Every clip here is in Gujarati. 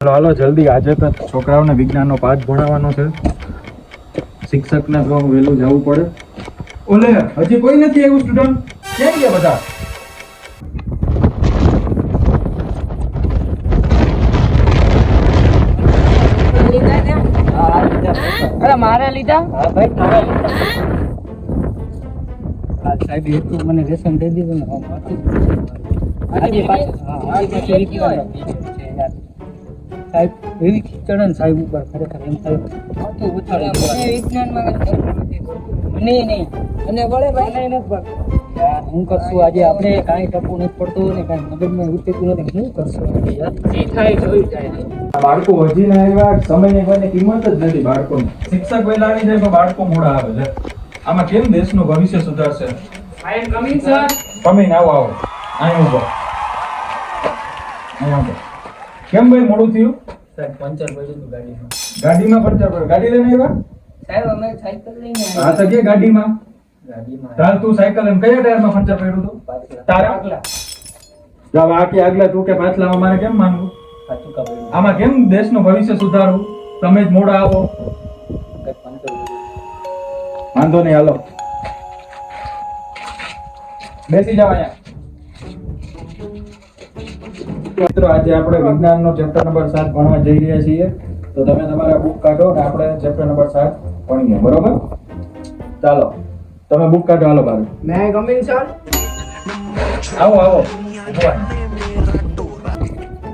હાલો હાલો જલ્દી આજે તો છોકરાઓને વિજ્ઞાનનો પાઠ ભણાવવાનો છે શિક્ષકને તો વહેલું જવું પડે ઓલે હજી કોઈ નથી આવ્યું સ્ટુડન્ટ ક્યાં ગયા બધા અરે મારે લીધા હા ભાઈ તારા સાહેબ એ મને રેશન દઈ દીધું ને સાહેબ એવી ખીચડ ને સાહેબ ઉપર ખરેખર એમ થાય. નહીં વિજ્ઞાનમાં મને નહીં. અને વળે ભાઈ? નથી. યાર હું કરશું આજે? આપણે કાંઈ ટપુ નથી પડતું ને કાંઈ મગજમાં ઉતરતું નથી. શું કરશું યાર? જે થાય જોઈ જાય. આ બાળકો હજી ના આવ્યા સમયની કોઈને કિંમત જ નથી બાળકોની. શિક્ષક વહેલા આવી જાય તો બાળકો મોડા આવે છે. આમાં કેમ દેશનું ભવિષ્ય સુધારશે? I am coming sir. તમે આવો આવો. અહીં ઊભો. અહીં ઊભો. કેમ ભાઈ મોડું થયું? સાહેબ પંચર પડ્યું હતું ગાડીમાં. ગાડીમાં પંચર પડ્યું. ગાડી લઈને આવ્યા? સાહેબ અમે સાયકલ લઈને હા તો કે ગાડીમાં? ગાડીમાં. તાર તું સાયકલ એમ કયા ટાયરમાં પંચર પડ્યું હતું? તારા? આગલા. જાવ આ કે આગલા તું કે પાછલા અમારે કેમ માનવું? આમાં કેમ દેશનું ભવિષ્ય સુધારવું? તમે જ મોડા આવો. વાંધો નહીં હાલો. બેસી જાવ અહીંયા. મિત્રો આજે આપણે વિજ્ઞાનનો ચેપ્ટર નંબર 7 ભણવા જઈ રહ્યા છીએ. તો તમે તમારા બુક કાઢો અને આપણે ચેપ્ટર નંબર 7 ભણીએ. બરોબર? ચાલો. તમે બુક કાઢો. હાલો બાર. મે કમિંગ સર આવો આવો.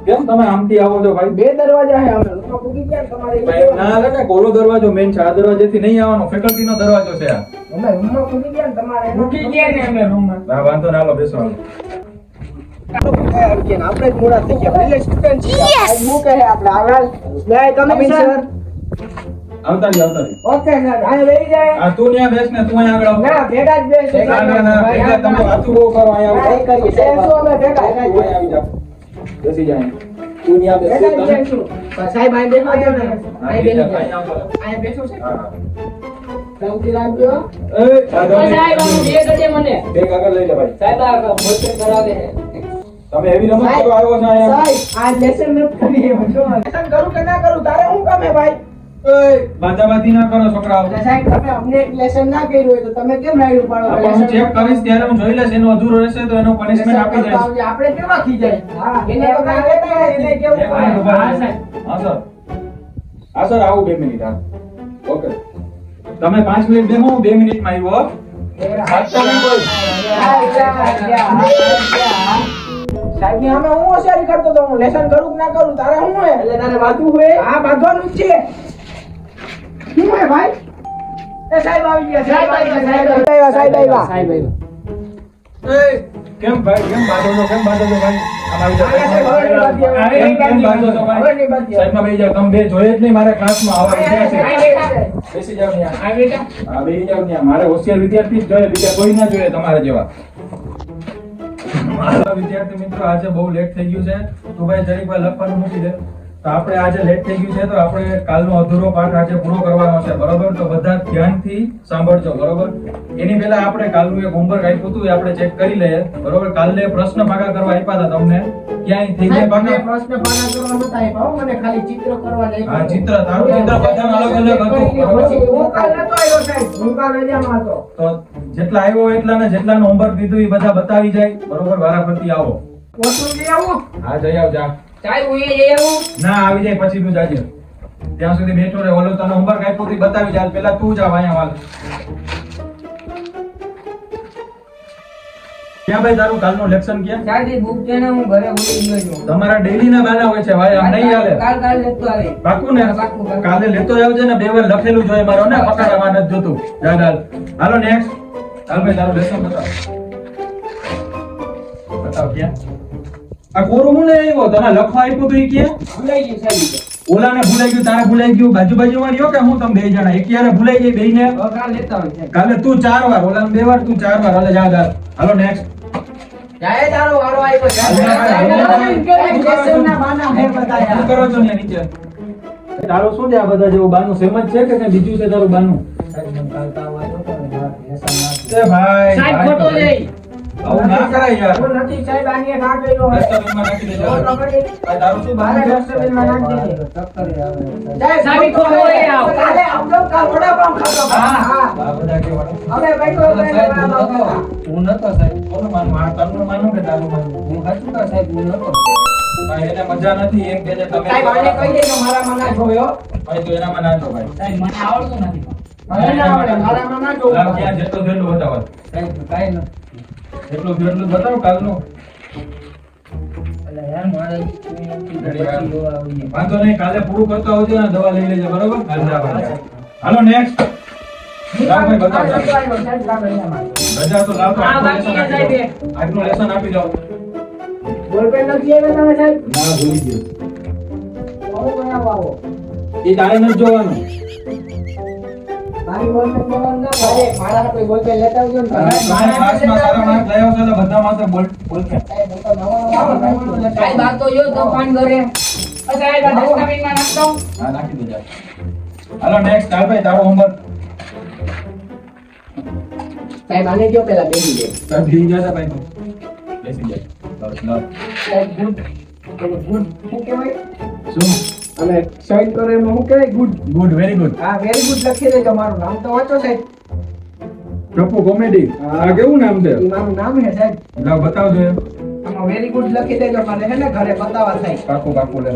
કેમ તમે આમથી આવો છો ભાઈ? બે દરવાજા હે અમે. તો પૂકી ગયા તમારે ભાઈ, ના હાલે ને કોલો દરવાજો મેન છે. આ દરવાજેથી નહીં આવવાનો. ફેકલ્ટી નો દરવાજો છે આ. અમે રૂમમાં પૂકી ગયા તમારે. ગયા ને અમે રૂમમાં ના વાંધો ના હાલો બેસો. હાલો. આપણે મોડા થઈ ગયા. પહેલે સ્ટુડન્ટ છીએ હું કહે આપણે. આગળ મે આઈ આવતા રહ્યો આવતા ઓકે સર. આને બેસી જાય. આ તું ત્યાં બેસ ને તું અહીંયા આગળ ના ભેગા જ બેસ. ના, ના, ભેગા તમે વાતું બહુ કરો અહીંયા આવો. કરીએ સાહેબ અમે ભેગા. આવી જા. બેસી જા તું ત્યાં બેસ. જ બેસું સાહેબ અહીં બેસવા ને. અહીં બેસી જાય. અહીં બેસું છે? હા, હા. સૌથી રાખજો એ, સાહેબ આગળ લઈ લે ભાઈ. સાહેબ આ મોચન કરાવે. તમે એવી રમત કરવા આવ્યો છો અહીંયા? સાહેબ આ લેસન ન કરી એમ જો લેસન કરું કે ના કરું? તારે હું કામે ભાઈ? એય, બાદાબાદી ના કરો છોકરાઓ. સાહેબ તમે અમને એક લેસન ના કર્યું હોય તો તમે કેમ રાઈડ ઉપાડો હું ચેક કરીશ ત્યારે હું જોઈ લઈશ એનું અધૂરો રહેશે તો એનો પનિશમેન્ટ આપી દઈશ. આપણે કેવા ખીજાય હા એને તો કહેતા હોય, એને કેવું હા, સાહેબ. હા સર. હા સર આવું બે મિનિટ હા. ઓકે તમે પાંચ મિનિટ બેહો હું બે મિનિટમાં આવ્યો હો. હા હા બોલ. સાહેબની અમે હું હોશિયારી કરતો તો હું લેસન કરું કે ના કરું? તારે શું હે એટલે તારે વાંધું હોય? હા બાંધવાનું જ છે. શું હે ભાઈ? એ સાહેબ આવી ગયા સાહેબ આવી ગયા સાહેબ આવ્યા સાહેબ આવ્યા. એય, કેમ ભાઈ કેમ બાંધો છો કેમ બાંધો છો ભાઈ? મારે હા હોશિયાર વિદ્યાર્થી જ જોઈએ બીજા કોઈ ના જોઈએ તમારા જેવા. વિદ્યાર્થી મિત્રો, આજે બહુ લેટ થઈ ગયું છે. તો ભાઈ જરીક વાર લખવાનું મૂકી દે. તો આપણે આજે લેટ થઈ ગયું છે તો આપણે કાલનો અધૂરો પાઠ આજે પૂરો કરવાનો છે બરોબર? તો બધા ધ્યાનથી સાંભળજો બરોબર? એની પહેલા આપણે કાલનું એક હોમવર્ક આપ્યું હતું એ આપણે ચેક કરી લઈએ બરોબર? કાલે પ્રશ્ન ભાગા કરવા આપ્યા હતા તમને? ક્યાંય થઈ ગયા ભાગા પ્રશ્ન ભાગા કરવા નતા આપ્યા મને ખાલી ચિત્ર કરવા લઈ હા ચિત્ર તારું ચિત્ર બધાનું અલગ અલગ હતું હું કાલ નતો આવ્યો સાહેબ હું કાલ રજામાં હતો. તો જેટલા આવ્યો એટલા ને જેટલા નું હોમવર્ક દીધું એ બધા બતાવી જાય. બરોબર? વારાફરતી આવો. ઓછું લઈ આવું. હા જઈ આવ જા. સાહેબ હું એ ના આવી જાય પછી તું જાજે. ત્યાં સુધી બેઠો રહે. ઓલો તને હોમવર્ક આપ્યું હતું બતાવી જાય? પેલા તું જા અહીંયા વાલ ક્યાં ભાઈ તારું કાલનું લેક્શન ક્યાં? સાહેબ બુક છે ને હું ઘરે ભૂલી ગયો છું. તમારા ડેલી ના બાના હોય છે ભાઈ આમ નહીં હાલે. કાલ કાલ લેતો આવે. પાકું ને? પાક્કું, પાક્કું. કાલે લેતો આવજે ને બે વાર લખેલું જોઈએ મારો ને? પકડવા નથી જોતું. જા હાલ. હાલો નેક્સ્ટ હાલ ભાઈ તારું લેસન બતાવ. બતાવ ક્યાં? આ કોરું હું લઈ આવ્યો? તને લખવા આપ્યું તો એ ક્યાં ભૂલાઈ ગયું સાહેબ. ઓલાને ભૂલાઈ ગયું તારે ભૂલાઈ ગયું? બાજુ બાજુમાં રહ્યો કે હું તમે બે જણા? એકિયારે ભૂલાઈ ગઈ બેયને? લેતા આવે કાલે તું ચાર વાર ઓલાને બે વાર તું ચાર વાર. હાલે જા હાલ હાલો નેક્સ્ટ જાય તારો વારો આવ્યો છે. હાલ, હાલ, હાલ, હાલ. લેસનના બાના હે બતાયા. શું કરો છો ત્યાં નીચે? તારું શું છે આ બધા જેવું બાનું? સેમ જ છે કે કઈ બીજું છે તારું બાનું. એ સાહેબ, ખોટો ભાઈ. આવું ના કરાય યાર. ઓ નથી. સાહેબ આની ના કર્યો ડસ્ટબિનમાં નાખી દેજો. ઓ પકડી દે આ દારૂ શું બહાર ડસ્ટબિનમાં નાખી દેજો ચક્કર આવે જાય સાબી કો હોય આવ કાલે આપ કા વડા પાવ ખાતો હા. હા. વડા કે વડા હવે બેઠો સાહેબ હું નતો. સાહેબ. કોનો માન? માર તનો માનો કે દારૂ માનો? હું સાચું કા સાહેબ હું નતો. ભાઈ એને મજા નથી. એક કે તમે સાહેબ આને કહી દેજો મારા મના જોયો ભાઈ તો એનામાં ના જો ભાઈ સાહેબ મને આવડતું નથી. મને ના આવડે મારામાં ના જો ક્યાં જતો જતો બતાવો. સાહેબ કાઈ નથી એટલું થયું એટલું બતાવો કાલનું. વાંધો નહીં કાલે પૂરું કરતા હોજો ને દવા લઈ લેજો બરોબર? હાલો નેક્સ્ટ રજા તો લાવતો આજનું લેસન આપી દો. બોલપેન નથી આવ્યા તમે સાહેબ? ના આવો એ તારે નથી જોવાનું. નેક્સ્ટ ભાઈ તારો હોમવર્ક સાહેબ આને કયો પેલા બેસી જાય? ભાઈ બેસી શું અને સાઈન કરે એમાં હું કહેવાય? ગુડ. ગુડ વેરી ગુડ હા વેરી ગુડ લખી દેજો. મારું નામ તો વાંચો સાહેબ. ટપુ કોમેડી આ કેવું નામ છે મારું નામ છે સાહેબ. લાવ બતાવજો આમાં વેરી ગુડ લખી દેજો મને હે ને ઘરે બતાવવા થાય. પાકું પાકું લે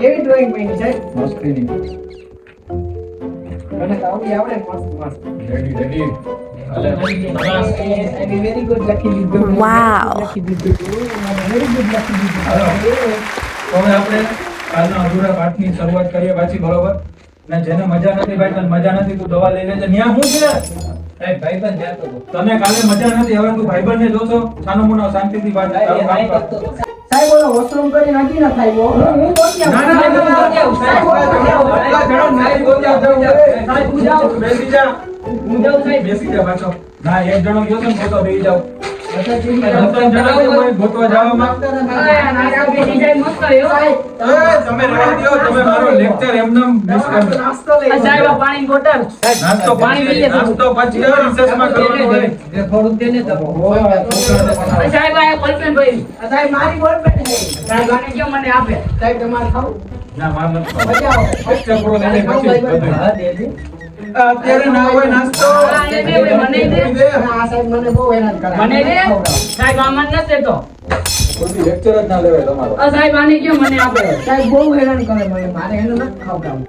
કેવી ડ્રોઈંગ બની સાહેબ? મસ્તીની મને તો આવડી આવડે મસ્ત મસ્ત. રેડી રેડી હાલે સાહેબ, ઈ very good લખી દીધું. Wow. લખી દીધું. મને very લખી દીધું. હવે આપણે કાલના અધૂરા પાઠની શરૂઆત કરીએ પાછી બરોબર ને જેને મજા નથી ભાઈ તને મજા નથી તું દવા લઈ લેજે ન્યા શું છે ભાઈબંધ કાલે મજા નથી હવે તું ભાઈબંધ ને જોશો. છાનો મોનો શાંતિથી વાત સાહેબ વોશરૂમ કરી નાખી ના સાહેબ હું બોલ્યા ના બેસી જા પાછો. ના એક જણો ગયો છે ને બેસી જાવ મને આપે સાહેબ તમારે ખાવું ના મારે બચાવો અત્યારે ના હોય નાસ્તો. મને દે. હા સાહેબ મને બહુ હેરાન કરે. મને દે? સાહેબ આમાં નસે તો કોઈ લેક્ચર જ ના લેવાય તમારો. આ સાહેબ આને કે મને આપો? સાહેબ બહુ હેરાન કરે મને. મારે એને ન ખાવડાવું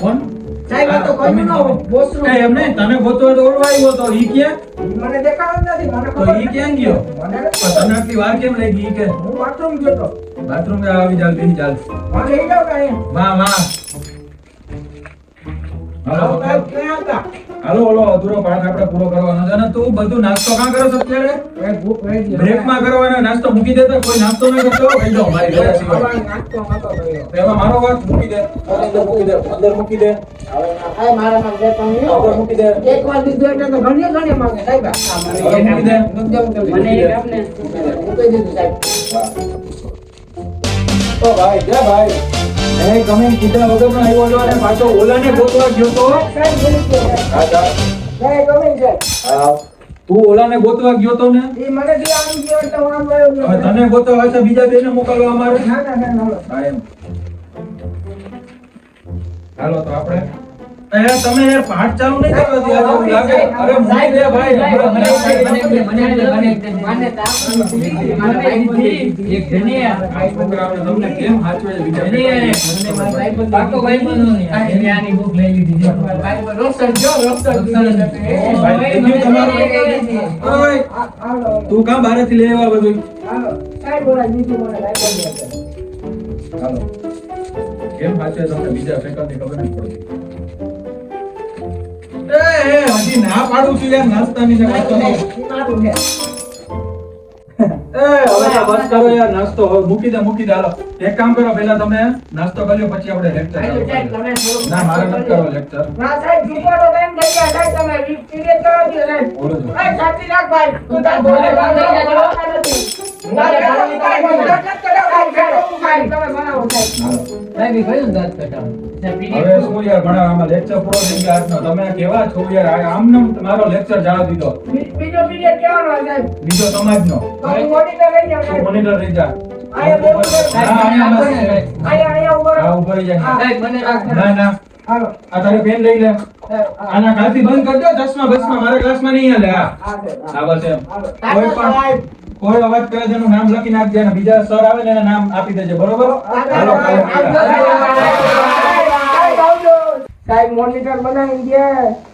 કોણ તને ગોતો ઓળવાયો તો ઈ કે મને દેખાડો નથી મને તો ઈ કેમ ગયો? મને તને આટલી વાર કેમ લઈ ગઈ કે? હું બાથરૂમ ગયો તો. બાથરૂમ મે આવી જાલ બેહી જાલ હા લઈ જાવ કાઈ વાહ વાહ. હાલો ક્યાં હતા? હાલો, ઓલો અધૂરો પાઠ આપણે પૂરો કરવાનો છે. અને તું બધું નાસ્તો કાં કરો છો અત્યારે? બ્રેકમાં. કરવાનો નાસ્તો મૂકી દેતો કોઈ નાસ્તો ન કરતો? કહી દો મારી ઘરે નાસ્તો નહોતો તો એમાં મારો વાત મૂકી દે. અંદર મૂકી દે અંદર મૂકી દે. મૂકી દે. એક વાર દીધું એટલે તો ઘણી ઘણી માંગે. સાહેબ મૂકી દે. મને એક આપને. મૂકી દે. સાહેબ. તો ભાઈ જય ભાઈ. એ ગમે કીધા વગર પણ આવ્યો હતો અને પાછો ઓલાને ગોતવા ગયો તો? હા જા. સાહેબ ગમે છે. હા. તું ઓલાને ગોતવા ગયો તો ને? એ મને જે આવી ગયો એટલે હું ગયો તને ગોતવા છે બીજા બેને મોકલવા અમારે? ના ના ના ના. હા, એમ. હાલો તો આપણે. એ તમે યાર પાઠ ચાલુ નહીં કરવા દે લાગે? અરે મૂકી દે ભાઈ તું કા બારે થી લેવા બધું? હાલો. કેમ હાચવે તમને બીજા ફેકલ્ટી ખબર નહીં પડતી? હજી ના પાડું છું યાર નાસ્તા ની જગ્યાએ 도움 이. એ હવે તો યાર નાસ્તો. હવે મૂકી દે મૂકી દે. એક કામ કરો પહેલા તમે નાસ્તો કર્યો પછી આપણે લેક્ચર ના મારે નથી કરો લેક્ચર ના સાહેબ જુકો તો તમે લિફ્ટ ક્લિયર કરો છો સાહેબ. બોલો છો. એ બીજો સમાજ નો મોનિટર રહી જા નામ લખી નાખજે અને બીજા સર આવે ને નામ આપી દેજે બરોબર સાહેબ મોનિટર બનાવી ગયા